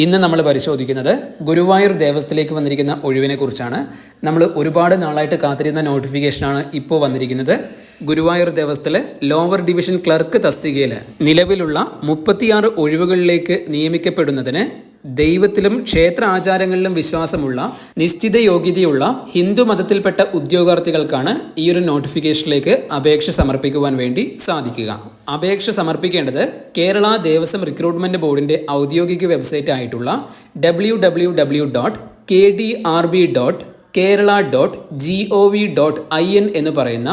ഇന്ന് നമ്മൾ പരിശോധിക്കുന്നത് ഗുരുവായൂർ ദേവസ്ഥയിലേക്ക് വന്നിരിക്കുന്ന ഒഴിവിനെ കുറിച്ചാണ്. നമ്മൾ ഒരുപാട് നാളായിട്ട് കാത്തിരുന്ന നോട്ടിഫിക്കേഷനാണ് ഇപ്പോൾ വന്നിരിക്കുന്നത്. ഗുരുവായൂർ ദേവസ്ഥയിലെ ലോവർ ഡിവിഷൻ ക്ലർക്ക് തസ്തികയിൽ നിലവിലുള്ള മുപ്പത്തിയാറ് ഒഴിവുകളിലേക്ക് നിയമിക്കപ്പെടുന്നതിന് ദൈവത്തിലും ക്ഷേത്ര ആചാരങ്ങളിലും വിശ്വാസമുള്ള നിശ്ചിത യോഗ്യതയുള്ള ഹിന്ദു മതത്തിൽപ്പെട്ട ഉദ്യോഗാർത്ഥികൾക്കാണ് ഈ ഒരു നോട്ടിഫിക്കേഷനിലേക്ക് അപേക്ഷ സമർപ്പിക്കുവാൻ വേണ്ടി സാധിക്കുക. അപേക്ഷ സമർപ്പിക്കേണ്ടത് കേരള ദേവസ്വം റിക്രൂട്ട്മെന്റ് ബോർഡിന്റെ ഔദ്യോഗിക വെബ്സൈറ്റ് ആയിട്ടുള്ള W W W dot K D R B dot Kerala dot G O V dot I N എന്ന് പറയുന്ന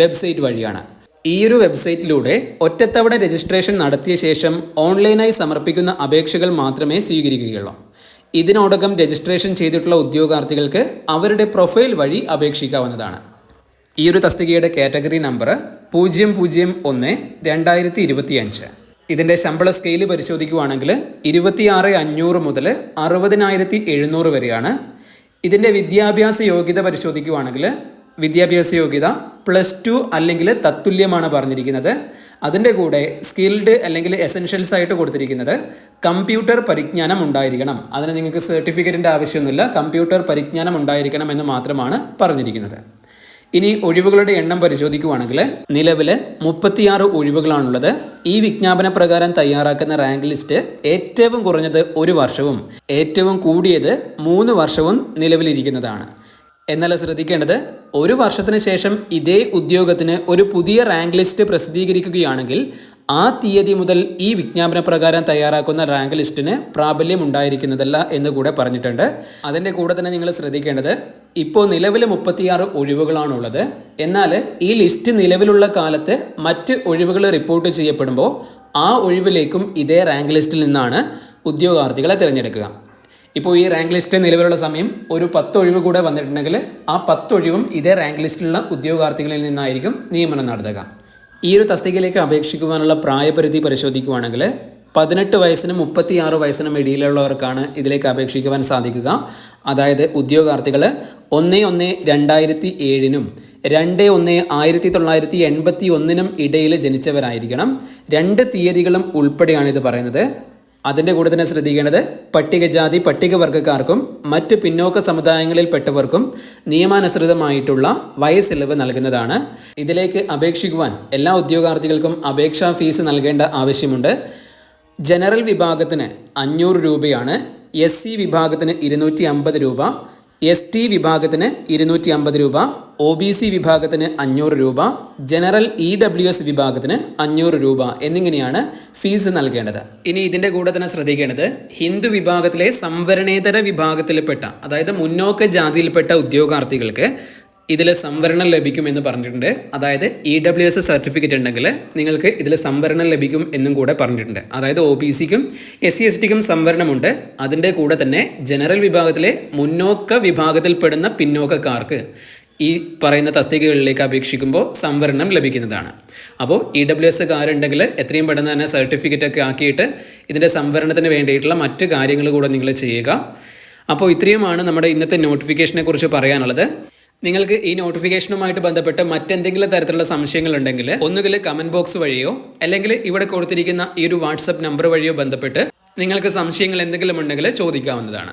വെബ്സൈറ്റ് വഴിയാണ്. ഈ ഒരു വെബ്സൈറ്റിലൂടെ ഒറ്റത്തവണ രജിസ്ട്രേഷൻ നടത്തിയ ശേഷം ഓൺലൈനായി സമർപ്പിക്കുന്ന അപേക്ഷകൾ മാത്രമേ സ്വീകരിക്കുകയുള്ളൂ. ഇതിനോടകം രജിസ്ട്രേഷൻ ചെയ്തിട്ടുള്ള ഉദ്യോഗാർത്ഥികൾക്ക് അവരുടെ പ്രൊഫൈൽ വഴി അപേക്ഷിക്കാവുന്നതാണ്. ഈ ഒരു തസ്തികയുടെ കാറ്റഗറി നമ്പർ പൂജ്യം പൂജ്യം ഒന്ന് രണ്ടായിരത്തി ഇരുപത്തി അഞ്ച് ഇതിന്റെ ശമ്പള സ്കെയിൽ പരിശോധിക്കുവാണെങ്കിൽ ഇരുപത്തിയാറ് അഞ്ഞൂറ് മുതൽ അറുപതിനായിരത്തി എഴുന്നൂറ് വരെയാണ്. ഇതിന്റെ വിദ്യാഭ്യാസ യോഗ്യത പരിശോധിക്കുവാണെങ്കിൽ വിദ്യാഭ്യാസ യോഗ്യത പ്ലസ് ടു അല്ലെങ്കിൽ തത്തുല്യമാണ് പറഞ്ഞിരിക്കുന്നത്. അതിന്റെ കൂടെ സ്കിൽഡ് അല്ലെങ്കിൽ എസെൻഷ്യൽസ് ആയിട്ട് കൊടുത്തിരിക്കുന്നത് കമ്പ്യൂട്ടർ പരിജ്ഞാനം ഉണ്ടായിരിക്കണം. അതിന് നിങ്ങൾക്ക് സർട്ടിഫിക്കറ്റിന്റെ ആവശ്യമൊന്നുമില്ല. കമ്പ്യൂട്ടർ പരിജ്ഞാനം ഉണ്ടായിരിക്കണം എന്ന് മാത്രമാണ് പറഞ്ഞിരിക്കുന്നത്. ഇനി ഒഴിവുകളുടെ എണ്ണം പരിശോധിക്കുകയാണെങ്കിൽ നിലവിൽ മുപ്പത്തിയാറ് ഒഴിവുകളാണുള്ളത്. ഈ വിജ്ഞാപന പ്രകാരം തയ്യാറാക്കുന്ന റാങ്ക് ലിസ്റ്റ് ഏറ്റവും കുറഞ്ഞത് ഒരു വർഷവും ഏറ്റവും കൂടിയത് മൂന്ന് വർഷവും നിലവിലിരിക്കുന്നതാണ്. എന്നാൽ ശ്രദ്ധിക്കേണ്ടത് ഒരു വർഷത്തിന് ശേഷം ഇതേ ഉദ്യോഗത്തിന് ഒരു പുതിയ റാങ്ക് ലിസ്റ്റ് പ്രസിദ്ധീകരിക്കുകയാണെങ്കിൽ ആ തീയതി മുതൽ ഈ വിജ്ഞാപന പ്രകാരം തയ്യാറാക്കുന്ന റാങ്ക് ലിസ്റ്റിന് പ്രാബല്യം ഉണ്ടായിരിക്കുന്നതല്ല എന്ന് കൂടെ പറഞ്ഞിട്ടുണ്ട്. അതിന്റെ കൂടെ തന്നെ നിങ്ങൾ ശ്രദ്ധിക്കേണ്ടത് ഇപ്പോൾ നിലവിൽ മുപ്പത്തിയാറ് ഒഴിവുകളാണുള്ളത്. എന്നാൽ ഈ ലിസ്റ്റ് നിലവിലുള്ള കാലത്ത് മറ്റ് ഒഴിവുകൾ റിപ്പോർട്ട് ചെയ്യപ്പെടുമ്പോൾ ആ ഒഴിവിലേക്കും ഇതേ റാങ്ക് ലിസ്റ്റിൽ നിന്നാണ് ഉദ്യോഗാർത്ഥികളെ തിരഞ്ഞെടുക്കുക. ഇപ്പോൾ ഈ റാങ്ക് ലിസ്റ്റ് നിലവിലുള്ള സമയം ഒരു പത്ത് ഒഴിവ് കൂടെ വന്നിട്ടുണ്ടെങ്കിൽ ആ പത്ത് ഒഴിവും ഇതേ റാങ്ക് ലിസ്റ്റിലുള്ള ഉദ്യോഗാർത്ഥികളിൽ നിന്നായിരിക്കും നിയമനം നടത്തുക. ഈ ഒരു തസ്തികയിലേക്ക് അപേക്ഷിക്കുവാനുള്ള പ്രായപരിധി പരിശോധിക്കുവാണെങ്കിൽ പതിനെട്ട് വയസ്സിനും മുപ്പത്തിയാറ് വയസ്സിനും ഇടയിലുള്ളവർക്കാണ് ഇതിലേക്ക് അപേക്ഷിക്കുവാൻ സാധിക്കുക. അതായത് ഉദ്യോഗാർത്ഥികൾ ഒന്ന് ഒന്ന് രണ്ടായിരത്തി ഏഴിനും രണ്ട് ഒന്ന് ആയിരത്തി തൊള്ളായിരത്തി എൺപത്തി ഒന്നിനും ഇടയിൽ ജനിച്ചവരായിരിക്കണം. രണ്ട് തീയതികളും ഉൾപ്പെടെയാണ് ഇത് പറയുന്നത്. അതിന്റെ കൂടെ തന്നെ ശ്രദ്ധിക്കേണ്ടത് പട്ടികജാതി പട്ടികവർഗക്കാർക്കും മറ്റ് പിന്നോക്ക സമുദായങ്ങളിൽപ്പെട്ടവർക്കും നിയമാനുസൃതമായിട്ടുള്ള വയസ്സിളവ് നൽകുന്നതാണ്. ഇതിലേക്ക് അപേക്ഷിക്കുവാൻ എല്ലാ ഉദ്യോഗാർത്ഥികൾക്കും അപേക്ഷാ ഫീസ് നൽകേണ്ട ആവശ്യമുണ്ട്. ജനറൽ വിഭാഗത്തിന് അഞ്ഞൂറ് രൂപയാണ് എസ് സി വിഭാഗത്തിന് ഇരുന്നൂറ്റി അമ്പത് രൂപ എസ് ടി വിഭാഗത്തിന് ഇരുന്നൂറ്റി അമ്പത് രൂപ ഒ ബി സി വിഭാഗത്തിന് അഞ്ഞൂറ് രൂപ ജനറൽ ഇ ഡബ്ല്യു എസ് വിഭാഗത്തിന് അഞ്ഞൂറ് രൂപ എന്നിങ്ങനെയാണ് ഫീസ് നൽകേണ്ടത്. ഇനി ഇതിന്റെ കൂടെ തന്നെ ശ്രദ്ധിക്കേണ്ടത് ഹിന്ദു വിഭാഗത്തിലെ സംവരണേതര വിഭാഗത്തിൽപ്പെട്ട അതായത് മുന്നോക്ക ജാതിയിൽപ്പെട്ട ഉദ്യോഗാർത്ഥികൾക്ക് ഇതിൽ സംവരണം ലഭിക്കും എന്ന് പറഞ്ഞിട്ടുണ്ട്. അതായത് ഇ ഡബ്ല്യു എസ് സർട്ടിഫിക്കറ്റ് ഉണ്ടെങ്കിൽ നിങ്ങൾക്ക് ഇതിൽ സംവരണം ലഭിക്കും എന്നും കൂടെ പറഞ്ഞിട്ടുണ്ട്. അതായത് ഒ ബി സിക്കും എസ് സി എസ് ടിക്കും സംവരണമുണ്ട്. അതിന്റെ കൂടെ തന്നെ ജനറൽ വിഭാഗത്തിലെ മുന്നോക്ക വിഭാഗത്തിൽപ്പെടുന്ന പിന്നോക്കക്കാർക്ക് ഈ പറയുന്ന തസ്തികകളിലേക്ക് അപേക്ഷിക്കുമ്പോൾ സംവരണം ലഭിക്കുന്നതാണ്. അപ്പോൾ ഇ ഡബ്ല്യു എസ് കാരുണ്ടെങ്കിൽ എത്രയും പെട്ടെന്ന് തന്നെ സർട്ടിഫിക്കറ്റ് ഒക്കെ ആക്കിയിട്ട് ഇതിന്റെ സംവരണത്തിന് വേണ്ടിയിട്ടുള്ള മറ്റ് കാര്യങ്ങൾ കൂടെ നിങ്ങൾ ചെയ്യുക. അപ്പോൾ ഇത്രയുമാണ് നമ്മുടെ ഇന്നത്തെ നോട്ടിഫിക്കേഷനെ കുറിച്ച് പറയാനുള്ളത്. നിങ്ങൾക്ക് ഈ നോട്ടിഫിക്കേഷനുമായിട്ട് ബന്ധപ്പെട്ട് മറ്റെന്തെങ്കിലും തരത്തിലുള്ള സംശയങ്ങൾ ഉണ്ടെങ്കിൽ ഒന്നുകിൽ കമന്റ് ബോക്സ് വഴിയോ അല്ലെങ്കിൽ ഇവിടെ കൊടുത്തിരിക്കുന്ന ഈ ഒരു വാട്സപ്പ് നമ്പർ വഴിയോ ബന്ധപ്പെട്ട് നിങ്ങൾക്ക് സംശയങ്ങൾ എന്തെങ്കിലും ഉണ്ടെങ്കിൽ ചോദിക്കാവുന്നതാണ്.